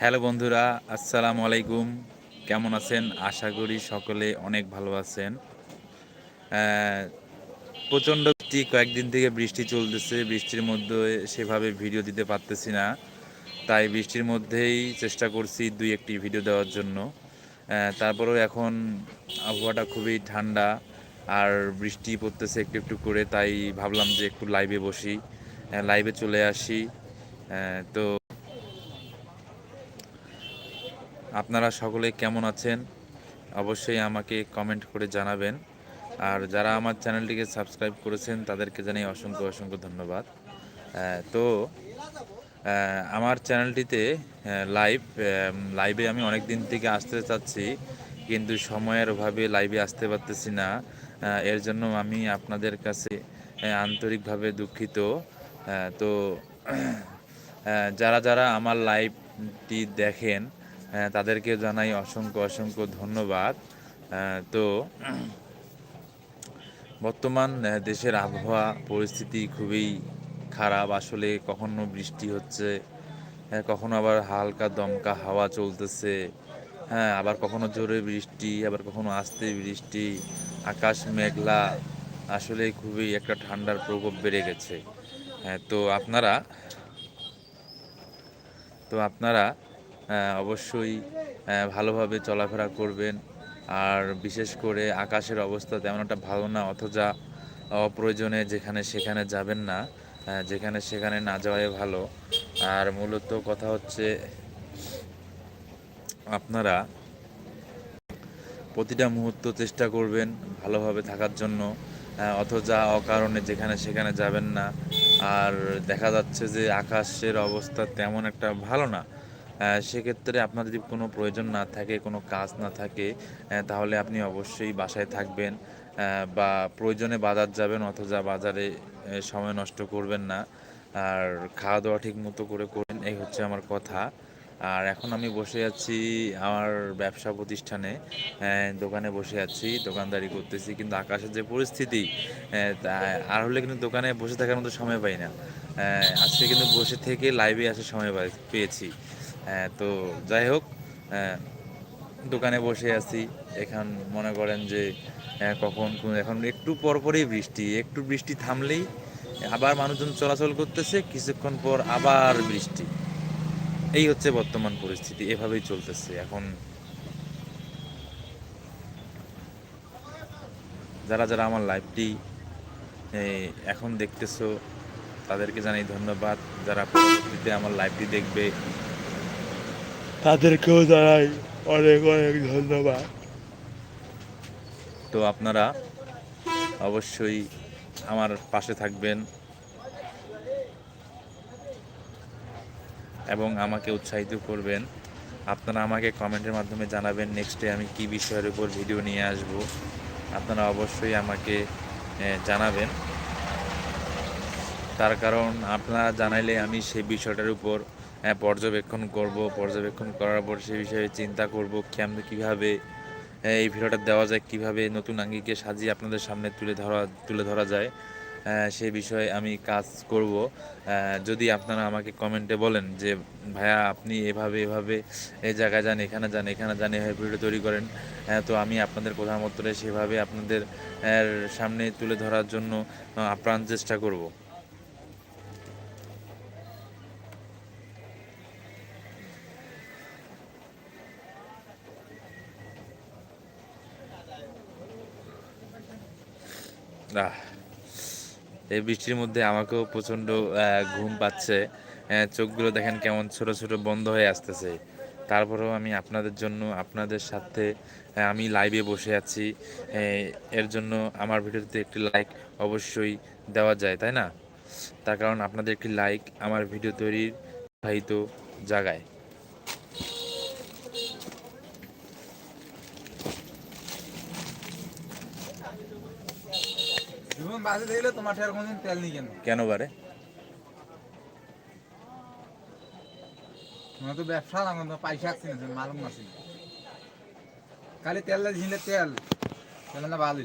Hello বন্ধুরা, আসসালামু আলাইকুম। কেমন আছেন? আশা করি সকলে অনেক ভালো আছেন। প্রচণ্ড বৃষ্টি, কয়েকদিন থেকে বৃষ্টি চলতেছে। বৃষ্টির মধ্যে সেভাবে ভিডিও দিতে পারতেছি না। তাই বৃষ্টির মধ্যেই চেষ্টা করছি দুই একটি ভিডিও দেওয়ার জন্য। তারপরেও এখন আবহাওয়াটা খুবই ঠান্ডা আর বৃষ্টি পড়তেছে একটু একটু করে। তাই ভাবলাম যে একটু লাইভে বসি। লাইভে চলে আসি। তো আপনারা সকলে কেমন আছেন? অবশ্যই আমাকে কমেন্ট করে জানাবেন। আর যারা আমার চ্যানেলটিকে সাবস্ক্রাইব করেছেন, তাদেরকে জানাই অসংখ্য অসংখ্য ধন্যবাদ। তো আমার চ্যানেলটিতে লাইভ লাইভে আমি অনেক দিন থেকে আসতে চাচ্ছি, কিন্তু সময়ের অভাবে লাইভে আসতে পারতেছি না। এর জন্য আমি আপনাদের কাছে আন্তরিকভাবে দুঃখিত। তো যারা যারা আমার লাইভটি দেখেন তাদেরকে জানাই অসংখ্য অসংখ্য ধন্যবাদ। তো বর্তমান দেশের আবহাওয়া পরিস্থিতি খুবই খারাপ। আসলে কখনো বৃষ্টি হচ্ছে হ্যাঁ, কখনো আবার হালকা দমকা হাওয়া চলতেছে হ্যাঁ আবার কখনো জোরে বৃষ্টি আবার কখনো আস্তে বৃষ্টি আকাশ মেঘলা। আসলে খুবই একটা ঠান্ডার প্রকোপ বেড়ে গেছে। হ্যাঁ তো আপনারা তো আপনারা অবশ্যই ভালোভাবে চলাফেরা করবেন। আর বিশেষ করে আকাশের অবস্থা তেমন একটা ভালো না অথচ অপ্রয়োজনে যেখানে সেখানে যাবেন না আহ, যেখানে সেখানে না যাওয়াই ভালো। আর মূলত কথা হচ্ছে আপনারা প্রতিটা মুহূর্ত চেষ্টা করবেন ভালোভাবে থাকার জন্য অথচ অকারণে যেখানে সেখানে যাবেন না। আর দেখা যাচ্ছে যে আকাশের অবস্থা তেমন একটা ভালো না সেক্ষেত্রে আপনার যদি কোনো প্রয়োজন না থাকে, কোনো কাজ না থাকে তাহলে আপনি অবশ্যই বাসায় থাকবেন বা প্রয়োজনে বাজার যাবেন অথচ বাজারে সময় নষ্ট করবেন না। আর খাওয়া দাওয়া ঠিক মতো করে করবেন এই হচ্ছে আমার কথা। আর এখন আমি বসে আছি আমার ব্যবসা প্রতিষ্ঠানে দোকানে বসে আছি, দোকানদারি করতেছি, কিন্তু আকাশের যে পরিস্থিতি আর হলে কিন্তু দোকানে বসে থাকার মতো সময় পাই না। আজকে কিন্তু বসে থেকে লাইভে আসার সময় পেয়েছি। তো যাই হোক আহ, দোকানে বসে আছি। এখন মনে করেন যে আহ, কখন কোন- এখন একটু পরপরই বৃষ্টি একটু বৃষ্টি থামলেই আবার মানুষজন চলাচল করতেছে কিছুক্ষণ পর আবার বৃষ্টি। এই হচ্ছে বর্তমান পরিস্থিতি এভাবেই চলতেছে। এখন যারা যারা আমার লাইভটি এখন দেখতেছো তাদেরকে জানাই ধন্যবাদ। যারা পরবর্তীতে আমার লাইভটি দেখবে তাদেরকেও জানাই অনেক অনেক ধন্যবাদ। তো আপনারা অবশ্যই আমার পাশে থাকবেন এবং আমাকে উৎসাহিত করবেন। আপনারা আমাকে কমেন্টের মাধ্যমে জানাবেন নেক্সটে আমি কি বিষয়ের উপর ভিডিও নিয়ে আসব। আপনারা অবশ্যই আমাকে জানাবেন। তার কারণ আপনারা জানাইলে আমি সেই বিষয়টার উপর পর্যবেক্ষণ করব পর্যবেক্ষণ করার পর সেই বিষয়ে চিন্তা করব কেমন কীভাবে আহ, এই ভিডিওটা দেওয়া যায় কীভাবে নতুন আঙ্গিকে সাজিয়ে আপনাদের সামনে তুলে ধরা তুলে ধরা যায় আহ, সেই বিষয়ে আমি কাজ করব। যদি আপনারা আমাকে কমেন্টে বলেন যে ভাইয়া আপনি এভাবে এভাবে এই জায়গায় যান এখানে যান এখানে যান এভাবে ভিডিও তৈরি করেন তো আমি আপনাদের কথা মতরে সেভাবে আপনাদের সামনে তুলে ধরার জন্য আপ্রাণ চেষ্টা করব। এই বৃষ্টির মধ্যে আমাকেও প্রচণ্ড ঘুম পাচ্ছে। চোখগুলো দেখেন কেমন ছোট ছোট বন্ধ হয়ে আসতেছে। তারপরেও আমি আপনাদের জন্য, আপনাদের সাথে আমি লাইভে বসে আছি। এর জন্য আমার ভিডিওতে একটি লাইক অবশ্যই দেওয়া যায়, তাই না? তার কারণ আপনাদের একটি লাইক আমার ভিডিও তৈরির উৎসাহিত জাগায় জীবন বাসে দেখলে তোমার ঠের কোনদিন তেল নিয়ে কেন? কেন বারে? তোমার তো ব্যবসা পয়সা আসছে না মালুম আছে খালি তেল ঝিলে তেল তেল না ভালো